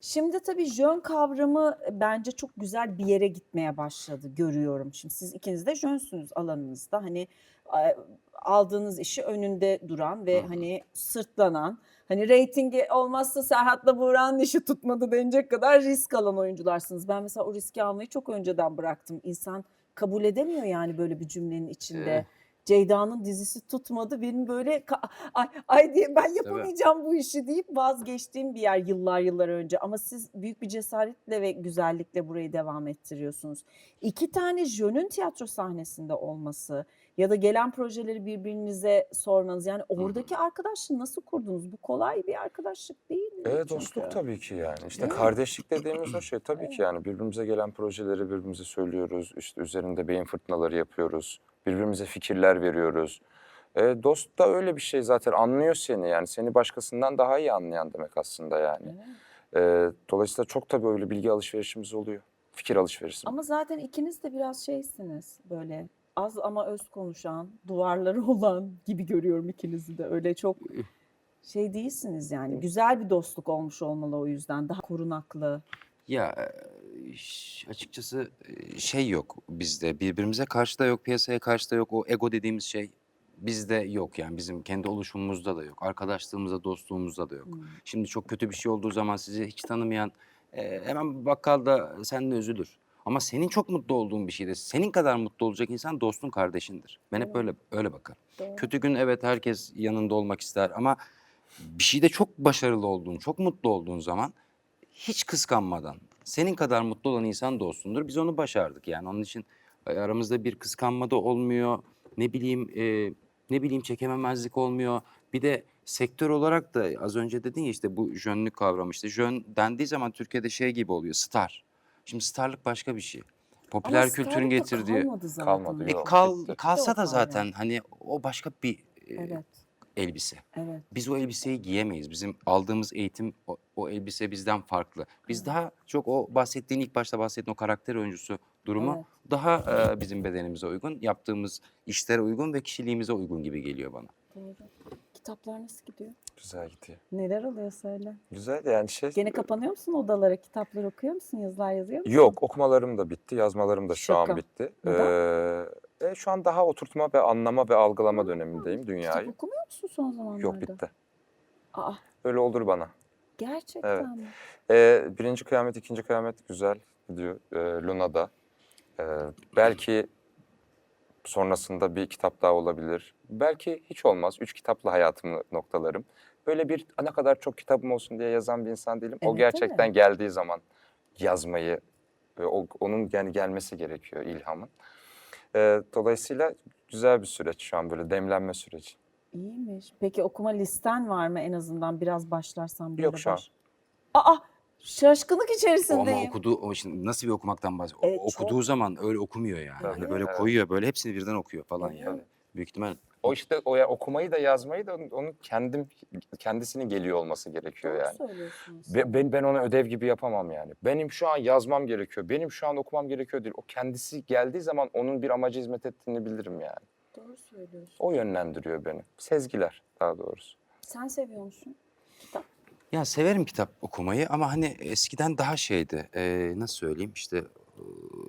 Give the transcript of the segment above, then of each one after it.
Şimdi tabii jön kavramı bence çok güzel bir yere gitmeye başladı görüyorum. Şimdi siz ikiniz de jönsünüz alanınızda. Hani aldığınız işi önünde duran ve hani sırtlanan, hani reytingi olmazsa Serhat'la Buğra'nın işi tutmadı denecek kadar risk alan oyuncularsınız. Ben mesela o riski almayı çok önceden bıraktım. İnsan kabul edemiyor yani böyle bir cümlenin içinde. Eh. Ceyda'nın dizisi tutmadı. Benim böyle ay, ay diye ben yapamayacağım bu işi deyip vazgeçtiğim bir yer yıllar yıllar önce. Ama siz büyük bir cesaretle ve güzellikle burayı devam ettiriyorsunuz. İki tane jönün tiyatro sahnesinde olması ya da gelen projeleri birbirinize sormanız. Yani oradaki arkadaşlığı nasıl kurdunuz? Bu kolay bir arkadaşlık değil mi? Evet çünkü? dostluk tabii ki yani. İşte Değil mi? kardeşlik dediğimiz o şey tabii ki yani birbirimize gelen projeleri birbirimize söylüyoruz. İşte üzerinde beyin fırtınaları yapıyoruz. Birbirimize fikirler veriyoruz. E, dost da öyle bir şey zaten anlıyor seni yani seni başkasından daha iyi anlayan demek aslında yani. E, dolayısıyla çok tabii öyle bilgi alışverişimiz oluyor. Fikir alışverişimiz. Ama zaten ikiniz de biraz şeysiniz böyle az ama öz konuşan, duvarları olan gibi görüyorum ikinizi de. Öyle çok şey değilsiniz yani. Güzel bir dostluk olmuş olmalı o yüzden. Daha korunaklı. Ya e, açıkçası e, şey yok bizde. Birbirimize karşı da yok, piyasaya karşı da yok. O ego dediğimiz şey bizde yok yani bizim kendi oluşumumuzda da yok. Arkadaşlığımızda, dostluğumuzda da yok. Hmm. Şimdi çok kötü bir şey olduğu zaman sizi hiç tanımayan e, hemen bakkalda seninle üzülür. Ama senin çok mutlu olduğun bir şeyde senin kadar mutlu olacak insan dostun kardeşindir. Ben hep Doğru. öyle öyle bakarım. Doğru. Kötü gün evet herkes yanında olmak ister ama bir şeyde çok başarılı olduğun, çok mutlu olduğun zaman hiç kıskanmadan senin kadar mutlu olan insan dostundur. Biz onu başardık yani onun için e, aramızda bir kıskanma da olmuyor. Ne bileyim e, ne bileyim çekememezlik olmuyor. Bir de sektör olarak da az önce dedin ya işte bu jönlük kavramı işte jön dendiği zaman Türkiye'de şey gibi oluyor star. Şimdi starlık başka bir şey. Popüler Ama kültürün getirdiği. kalmadı zaten. Kalmadı, E, kal, kalsa da zaten hani o başka bir e, Evet, elbise. evet. Biz o elbiseyi giyemeyiz. Bizim aldığımız eğitim o, o elbise bizden farklı. Biz Evet. daha çok o bahsettiğin ilk başta bahsettiğin o karakter oyuncusu durumu Evet. daha e, bizim bedenimize uygun, yaptığımız işlere uygun ve kişiliğimize uygun gibi geliyor bana. Doğru. Kitaplar nasıl gidiyor? Güzel gidiyor. Neler oluyor söyle. Güzel yani şey. Gene kapanıyor musun odalara? Kitaplar okuyor musun? Yazılar yazıyor musun? Yok okumalarım da bitti, yazmalarım da şu Şaka. an bitti. Neden? Ee, e, şu an daha oturtma ve anlama ve algılama dönemindeyim Kitap dünyayı. okumuyor musun son zamanlarda? Yok bitti. Aa, Öyle olur bana. gerçekten Evet. mi? Ee, birinci kıyamet, ikinci kıyamet güzel gidiyor. Ee, Luna'da. Ee, belki sonrasında bir kitap daha olabilir. Belki hiç olmaz. Üç kitapla hayatımı noktalarım. Böyle bir ne kadar çok kitabım olsun diye yazan bir insan değilim. o Evet, gerçekten evet. geldiği zaman yazmayı ve o, onun yani gelmesi gerekiyor ilhamın. Ee, dolayısıyla güzel bir süreç şu an böyle demlenme süreci. İyiymiş. Peki okuma listen var mı en azından biraz başlarsan böyle Yok şu an. baş. Aa, şaşkınlık O ama içerisindeyim. okuduğu, o şimdi nasıl bir okumaktan bahsediyor? Evet, okuduğu çok. zaman öyle okumuyor yani. Tabii, hani böyle evet. koyuyor böyle hepsini birden okuyor falan yani. Büyük ihtimal O işte o ya okumayı da yazmayı da onun, onun kendim kendisinin geliyor olması gerekiyor Doğru yani. söylüyorsunuz. Ve ben, ben ona ödev gibi yapamam yani. Benim şu an yazmam gerekiyor. Benim şu an okumam gerekiyor değil. O kendisi geldiği zaman onun bir amaca hizmet ettiğini bilirim yani. Doğru söylüyorsun. O yönlendiriyor beni. Sezgiler daha doğrusu. Sen seviyor musun kitap? Ya severim kitap okumayı ama hani eskiden daha şeydi. Ee, nasıl söyleyeyim işte e,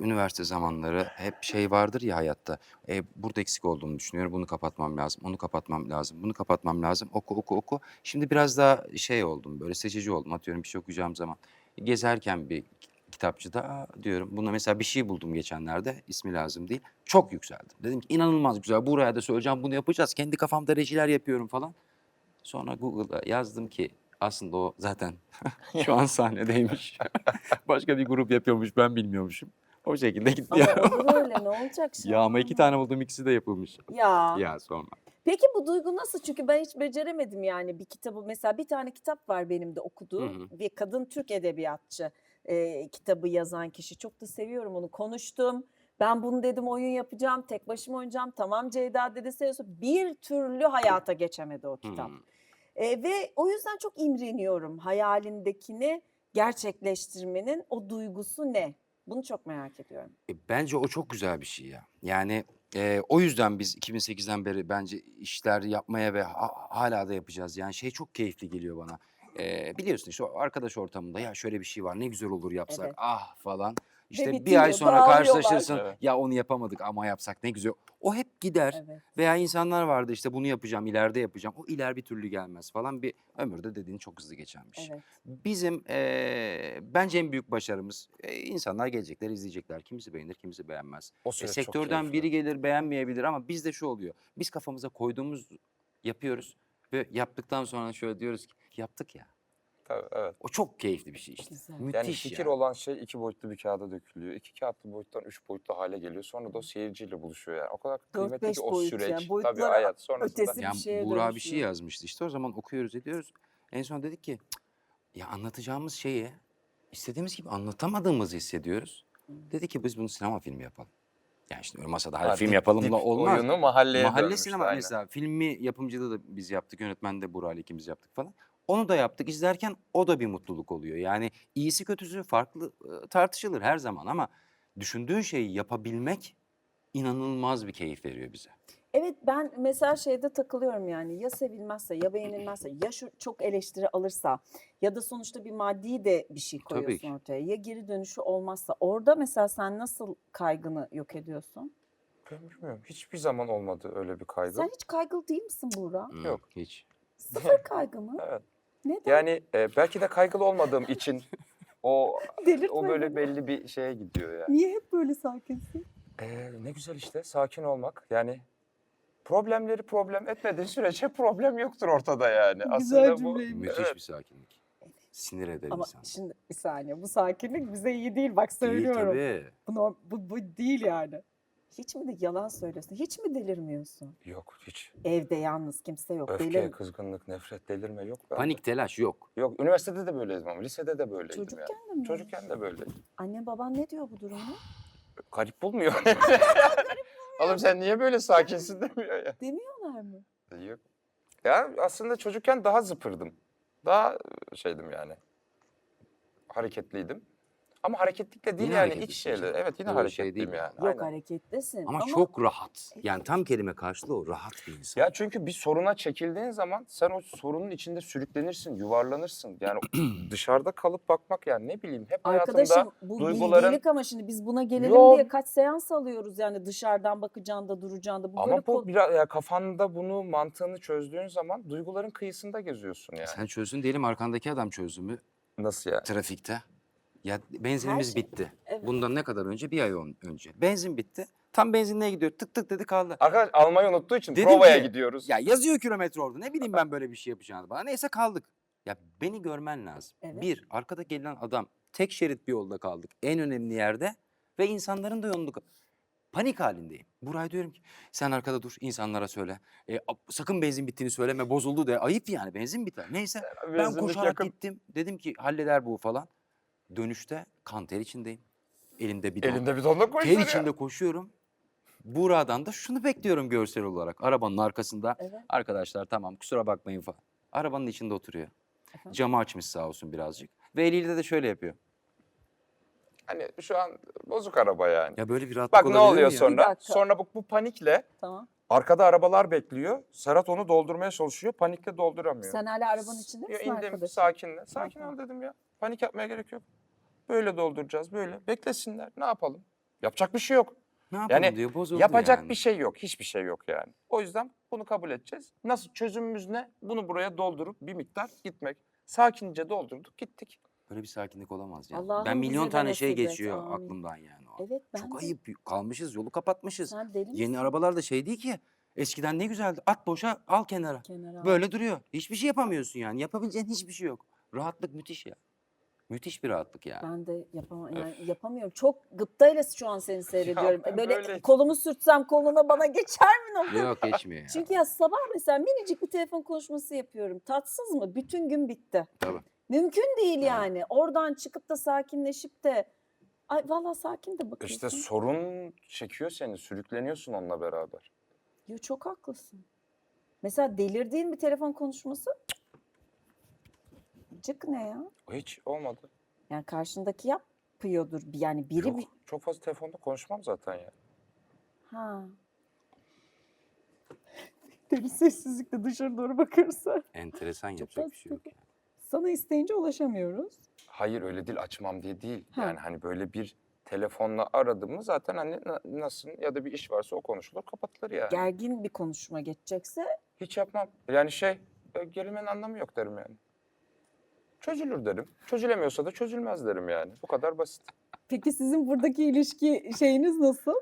üniversite zamanları hep şey vardır ya hayatta. E, burada eksik olduğunu düşünüyorum. Bunu kapatmam lazım. Onu kapatmam lazım. Bunu kapatmam lazım. Oku oku oku. Şimdi biraz daha şey oldum. Böyle seçici oldum. Atıyorum bir şey okuyacağım zaman. Gezerken bir kitapçıda diyorum. Buna mesela bir şey buldum geçenlerde. ismi lazım değil. Çok yükseldim. Dedim ki inanılmaz güzel. Buraya da söyleyeceğim. Bunu yapacağız. Kendi kafamda rejiler yapıyorum falan. Sonra Google'a yazdım ki aslında o zaten şu an sahnedeymiş. Başka bir grup yapıyormuş ben bilmiyormuşum. O şekilde gitti Ama ya. olur öyle ne olacak şimdi? ya ama iki tane buldum ikisi de yapılmış. Ya. Ya sorma. Peki bu duygu nasıl? Çünkü ben hiç beceremedim yani bir kitabı. Mesela bir tane kitap var benim de okuduğum. Hı hı. Bir kadın Türk edebiyatçı e, kitabı yazan kişi. Çok da seviyorum onu. Konuştum. Ben bunu dedim oyun yapacağım. Tek başıma oynayacağım. Tamam Ceyda dedi seviyorsa. Bir türlü hayata geçemedi o kitap. Hmm. E, ve o yüzden çok imreniyorum. Hayalindekini gerçekleştirmenin o duygusu ne? Bunu çok merak ediyorum. E, bence o çok güzel bir şey ya. Yani e, o yüzden biz 2008'den beri bence işler yapmaya ve ha- hala da yapacağız. Yani şey çok keyifli geliyor bana. Ee, biliyorsun işte o arkadaş ortamında ya şöyle bir şey var ne güzel olur yapsak Evet. ah falan. İşte bir ay sonra dağılıyorlar. karşılaşırsın Evet. ya onu yapamadık ama yapsak ne güzel. O hep gider. Evet. Veya insanlar vardı işte bunu yapacağım, ileride yapacağım. O iler bir türlü gelmez falan. Bir ömürde dediğin çok hızlı geçen bir şey. Evet. Bizim eee, bence en büyük başarımız eee, insanlar gelecekler, izleyecekler. Kimisi beğenir, kimisi beğenmez. O E, süreç çok sektörden keyifli. biri gelir beğenmeyebilir ama bizde şu oluyor. Biz kafamıza koyduğumuz yapıyoruz ve yaptıktan sonra şöyle diyoruz ki yaptık ya. Tabii, evet. O çok keyifli bir şey işte. Güzel. Müthiş Yani fikir ya. olan şey iki boyutlu bir kağıda dökülüyor. İki kağıtlı boyuttan üç boyutlu hale geliyor. Sonra da o seyirciyle buluşuyor yani. O kadar kıymetli ki o boyut süreç. yani. Tabii hayat sonrasında. ötesi- bir Yani Buğra bir şey yazmıştı işte o zaman okuyoruz ediyoruz. En son dedik ki "Cık, ya anlatacağımız şeyi istediğimiz gibi anlatamadığımızı hissediyoruz. Dedi ki biz bunu sinema filmi yapalım. Yani işte masada hadi Ha, film dip- yapalım dip da olmaz. Oyunu mahalleye Mahalle dönmüştü, sinema aynen. mesela filmi yapımcıda da biz yaptık. Yönetmen de Burak ile ikimiz yaptık falan. Onu da yaptık. İzlerken o da bir mutluluk oluyor. Yani iyisi kötüsü farklı e, tartışılır her zaman ama düşündüğün şeyi yapabilmek inanılmaz bir keyif veriyor bize. Evet ben mesela şeyde takılıyorum yani ya sevilmezse ya beğenilmezse ya şu çok eleştiri alırsa ya da sonuçta bir maddi de bir şey koyuyorsun ki. ortaya ya geri dönüşü olmazsa orada mesela sen nasıl kaygını yok ediyorsun? Ben bilmiyorum. Hiçbir zaman olmadı öyle bir kaygı. Sen hiç kaygılı değil misin Buğra? Hmm, Yok. Hiç. Sıfır kaygı mı? Evet. Neden? Yani e, belki de kaygılı olmadığım için o Delirtme o böyle beni. belli bir şeye gidiyor yani. Niye hep böyle sakinsin? Ee, ne güzel işte sakin olmak. Yani problemleri problem etmediğin sürece problem yoktur ortada yani. Güzel Aslında bu. Müthiş Evet. bir sakinlik. Sinir eder Ama insan. şimdi bir saniye bu sakinlik bize iyi değil bak İyi söylüyorum. tabii. Bu, norm- bu, bu değil yani. Hiç mi de yalan söylüyorsun? Hiç mi delirmiyorsun? yok hiç. Evde yalnız kimse yok. Öfke, Delir. kızgınlık, nefret, delirme yok. bende. Panik telaş yok. Yok üniversitede de böyleydim ama lisede de böyleydim Çocukken yani. de mi? Çocukken de böyleydim. Anne baban ne diyor bu duruma? Garip bulmuyor. Oğlum sen niye böyle sakinsin demiyor ya. Demiyorlar mı? Yok. Ya aslında çocukken daha zıpırdım. Daha şeydim yani. Hareketliydim. Ama hareketlikle değil Yine yani hareketlisin iç şeyler. canım. Evet yine Öyle şey hareketliyim değil. yani. Yok aynen. hareketlisin. Ama, çok rahat. Yani tam kelime karşılığı o rahat bir insan. Ya çünkü bir soruna çekildiğin zaman sen o sorunun içinde sürüklenirsin, yuvarlanırsın. Yani dışarıda kalıp bakmak yani ne bileyim hep Arkadaşım hayatımda bu duyguların- bilgelik ama şimdi biz buna gelelim Yok. diye kaç seans alıyoruz yani dışarıdan bakacaksın da duracaksın da. Bu ama böyle bu biraz ya kafanda bunu mantığını çözdüğün zaman duyguların kıyısında geziyorsun yani. Sen çözdün diyelim arkandaki adam çözdü mü Nasıl ya? trafikte? Ya benzinimiz şey- bitti. Evet. Bundan ne kadar önce? Bir ay önce. Benzin bitti. Tam benzinliğe gidiyor. Tık tık dedi kaldı. Arkadaş almayı unuttuğu için Dedim provaya ki, gidiyoruz. Ya yazıyor kilometre orada. Ne bileyim ben böyle bir şey yapacağını bana. Neyse kaldık. Ya beni görmen lazım. Evet. Bir, arkada gelen adam tek şerit bir yolda kaldık. En önemli yerde ve insanların da yolunda Panik halindeyim. Buraya diyorum ki sen arkada dur insanlara söyle. E, sakın benzin bittiğini söyleme bozuldu de. Ayıp yani benzin biter. Neyse ben Benzinlik koşarak yakın. gittim. Dedim ki halleder bu falan. Dönüşte kan ter içindeyim. Elimde bidon. Elinde bir donluk Ter koşturuyor. içinde koşuyorum. Buğra'dan da şunu bekliyorum görsel olarak. Arabanın arkasında. Evet. Arkadaşlar tamam kusura bakmayın falan. Arabanın içinde oturuyor. Efendim? Camı açmış sağ olsun birazcık. Ve eliyle de şöyle yapıyor. Hani şu an bozuk araba yani. Ya böyle bir rahatlık Bak ne olabilir oluyor ya? sonra? Dakika. Sonra bu, bu panikle Tamam. arkada arabalar bekliyor. Serhat onu doldurmaya çalışıyor. Panikle dolduramıyor. Sen hala arabanın içinde Ya misin indim arkadaşım? sakinle. Sakin ol dedim ya. Panik yapmaya gerek yok. Böyle dolduracağız böyle. Beklesinler. Ne yapalım? Yapacak bir şey yok. Ne yapalım Yani diyor bozuldu Yapacak yani. bir şey yok. Hiçbir şey yok yani. O yüzden bunu kabul edeceğiz. Nasıl çözümümüz ne? Bunu buraya doldurup bir miktar gitmek. Sakince doldurduk gittik. Böyle bir sakinlik olamaz ya. Allah'ım ben milyon tane şey geçiyor amin. aklımdan yani. o. Evet ben Çok de. ayıp. Kalmışız yolu kapatmışız. Sen deli Yeni misin? arabalar da şey değil ki. Eskiden ne güzeldi. At boşa al kenara. Kenara. Böyle duruyor. Hiçbir şey yapamıyorsun yani. Yapabileceğin hiçbir şey yok. Rahatlık müthiş ya. Müthiş bir rahatlık ya. Ben de yapamam, yani yapamıyorum. Çok gıptayla şu an seni seyrediyorum. ben böyle böyle- kolumu sürtsem koluna bana geçer mi nokta? Yok geçmiyor ya. Çünkü ya sabah mesela minicik bir telefon konuşması yapıyorum. Tatsız mı? Bütün gün bitti. Tabii. Mümkün değil Evet. yani. Oradan çıkıp da sakinleşip de ay vallahi sakin de bakıyorsun. İşte sorun çekiyor seni. Sürükleniyorsun onunla beraber. Yo, çok haklısın. Mesela delirdiğin bir telefon konuşması cık ne ya? Hiç olmadı. Yani karşındaki yapıyordur. Yani biri Yok, bir... çok fazla telefonda konuşmam zaten ya. Ha. Deli sessizlikle dışarı doğru bakırsa. Enteresan yapacak bir şey yok yani. Sana isteyince ulaşamıyoruz. Hayır öyle değil açmam diye değil. Ha. Yani hani böyle bir telefonla aradım mı zaten hani na- nasılsın ya da bir iş varsa o konuşulur kapatılır yani. Gergin bir konuşma geçecekse Hiç yapmam. Yani şey e, gerilmenin anlamı yok derim yani. Çözülür derim. Çözülemiyorsa da çözülmez derim yani. Bu kadar basit. peki sizin buradaki ilişki şeyiniz nasıl?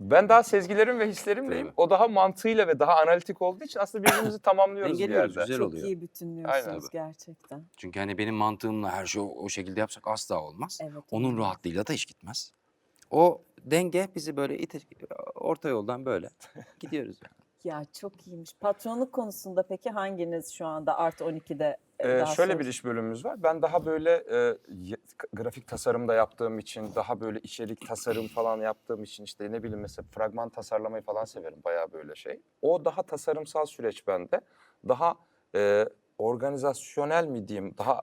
Ben daha sezgilerim ve hislerimleyim. O daha mantığıyla ve daha analitik olduğu için aslında birbirimizi tamamlıyoruz bir Dengeliyoruz, yerde. güzel Çok oluyor. iyi Aynen. bütünlüyorsunuz gerçekten. Çünkü hani benim mantığımla her şey o, o şekilde yapsak asla olmaz. Evet. Onun rahatlığıyla da iş gitmez. O denge bizi böyle ite, orta yoldan böyle gidiyoruz. yani. Ya çok iyiymiş. Patronluk konusunda peki hanginiz şu anda Art 12'de e, Ee, şöyle sonra- bir iş bölümümüz var. Ben daha böyle e, grafik tasarım da yaptığım için, daha böyle içerik tasarım falan yaptığım için işte ne bileyim mesela fragman tasarlamayı falan severim bayağı böyle şey. O daha tasarımsal süreç bende. Daha e, organizasyonel mi diyeyim, daha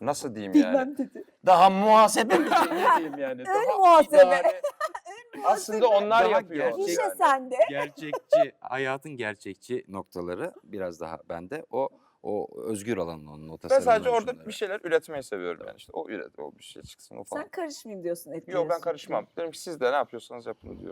nasıl diyeyim yani? Bilmem dedi. Daha muhasebe mi diyeyim, ne diyeyim yani? Daha muhasebe. idare- Aslında onlar Daha yapıyor. gerçek- İşe yani. sende. gerçekçi, hayatın gerçekçi noktaları biraz daha bende. O o özgür alanın onun o Ben sadece orada şunları. bir şeyler üretmeyi seviyorum yani işte o üret, o bir şey çıksın o falan. Sen karışmayayım diyorsun Yok etkileşim. ben karışmam. Derim ki siz de ne yapıyorsanız yapın diyorum.